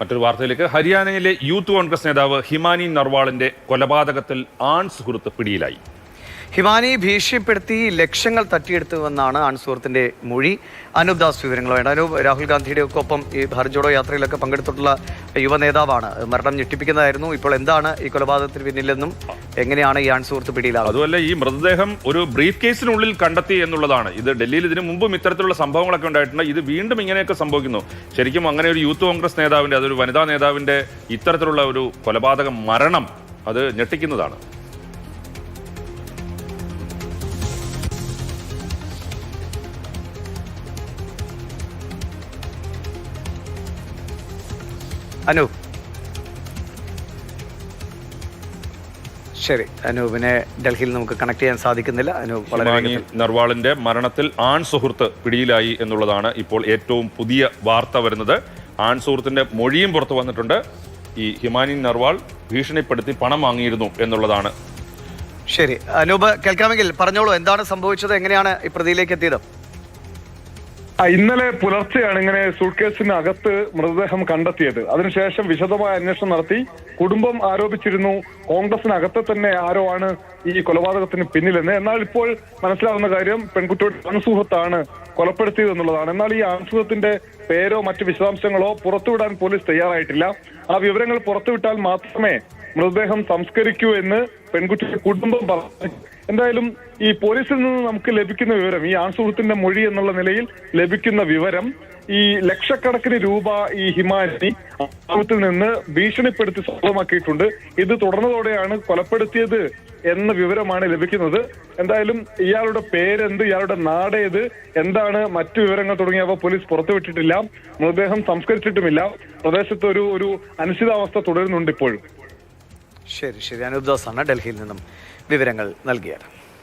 മറ്റൊരു വാർത്തയിലേക്ക്. ഹരിയാനയിലെ യൂത്ത് കോൺഗ്രസ് നേതാവ് ഹിമാനി നർവാളിന്റെ കൊലപാതകത്തിൽ ആൺ സുഹൃത്ത് പിടിയിലായി. ഹിമാനി ഭീഷണിപ്പെടുത്തി ലക്ഷങ്ങൾ തട്ടിയെടുത്തുവെന്നാണ് ആൺസുഹൃത്തിന്റെ മൊഴി. അനൂപ് ദാസ് വിവരങ്ങൾ വേണ്ട അനൂപ് രാഹുൽ ഗാന്ധിയുടെ ഒക്കെ ഒപ്പം ഈ ഭാരത് ജോഡോ യാത്രയിലൊക്കെ പങ്കെടുത്തിട്ടുള്ള യുവ നേതാവാണ്. മരണം ഞെട്ടിപ്പിക്കുന്നതായിരുന്നു. ഇപ്പോൾ എന്താണ് ഈ കൊലപാതകത്തിന് പിന്നിലെന്നും എങ്ങനെയാണ് ഈ അൺസുഹൃത്ത് പിടിയിലാകുന്നത്? അതുമല്ല ഈ മൃതദേഹം ഒരു ബ്രീഫ് കേസിനുള്ളിൽ കണ്ടെത്തി എന്നുള്ളതാണ്. ഇത് ഡൽഹിയിൽ ഇതിനു മുമ്പും ഇത്തരത്തിലുള്ള സംഭവങ്ങളൊക്കെ ഉണ്ടായിട്ടുണ്ട്. ഇത് വീണ്ടും ഇങ്ങനെയൊക്കെ സംഭവിക്കുന്നു. ശരിക്കും അങ്ങനെ ഒരു യൂത്ത് കോൺഗ്രസ് നേതാവിന്റെ അതൊരു വനിതാ നേതാവിന്റെ ഇത്തരത്തിലുള്ള ഒരു കൊലപാതക മരണം അത് ഞെട്ടിക്കുന്നതാണ്. അനൂപ് ശരി അനൂപിനെ ഡൽഹിയിൽ നമുക്ക് കണക്ട് ചെയ്യാൻ സാധിക്കുന്നില്ല. അനൂപ് വളരെ നർവാളിന്റെ മരണത്തിൽ ആൺ സുഹൃത്ത് പിടിയിലായി എന്നുള്ളതാണ് ഇപ്പോൾ ഏറ്റവും പുതിയ വാർത്ത വരുന്നത്. ആൺ സുഹൃത്തിന്റെ മൊഴിയും പുറത്തു വന്നിട്ടുണ്ട്. ഈ ഹിമാനി നർവാൾ ഭീഷണിപ്പെടുത്തി പണം വാങ്ങിയിരുന്നു എന്നുള്ളതാണ്. ശരി അനൂപ് കേൾക്കാമെങ്കിൽ പറഞ്ഞോളൂ എന്താണ് സംഭവിച്ചത്? എങ്ങനെയാണ് ഈ പ്രതിയിലേക്ക് എത്തിയത്? ഇന്നലെ പുലർച്ചെയാണ് ഇങ്ങനെ സൂട്ട്കേസിന് അകത്ത് മൃതദേഹം കണ്ടെത്തിയത്. അതിനുശേഷം വിശദമായ അന്വേഷണം നടത്തി. കുടുംബം ആരോപിച്ചിരുന്നു കോൺഗ്രസിനകത്ത് തന്നെ ആരോ ആണ് ഈ കൊലപാതകത്തിന് പിന്നിലെന്ന്. എന്നാൽ ഇപ്പോൾ മനസ്സിലാവുന്ന കാര്യം പെൺകുട്ടിയുടെ അൺസുഹൃത്താണ് കൊലപ്പെടുത്തിയത് എന്നുള്ളതാണ്. എന്നാൽ ഈ അൺസുഹൃത്തിന്റെ പേരോ മറ്റു വിശദാംശങ്ങളോ പുറത്തുവിടാൻ പോലീസ് തയ്യാറായിട്ടില്ല. ആ വിവരങ്ങൾ പുറത്തുവിട്ടാൽ മാത്രമേ മൃതദേഹം സംസ്കരിക്കൂ എന്ന് പെൺകുട്ടിയുടെ കുടുംബം പറഞ്ഞു എന്തായാലും ഈ പോലീസിൽ നിന്ന് നമുക്ക് ലഭിക്കുന്ന വിവരം ഈ ആൺസുഹൃത്തിന്റെ മൊഴി എന്നുള്ള നിലയിൽ ലഭിക്കുന്ന വിവരം ഈ ലക്ഷക്കണക്കിന് രൂപ ഈ ഹിമാനി ആൺസുഹൃത്തിൽ നിന്ന് ഭീഷണിപ്പെടുത്തി സ്വന്തമാക്കിയിട്ടുണ്ട് ഇത് തുടർന്നതോടെയാണ് കൊലപ്പെടുത്തിയത് എന്ന വിവരമാണ് ലഭിക്കുന്നത്. എന്തായാലും ഇയാളുടെ പേരെന്ത് ഇയാളുടെ നാടേത് എന്താണ് മറ്റു വിവരങ്ങൾ തുടങ്ങിയവ പോലീസ് പുറത്തുവിട്ടിട്ടില്ല. മൃതദേഹം സംസ്കരിച്ചിട്ടുമില്ല. പ്രദേശത്ത് ഒരു ഒരു അനിശ്ചിതാവസ്ഥ തുടരുന്നുണ്ട് ഇപ്പോഴും. ശരി ശരി. അനൂപ് ദാസാണ് ഡൽഹിയിൽ നിന്നും വിവരങ്ങൾ നൽകിയത്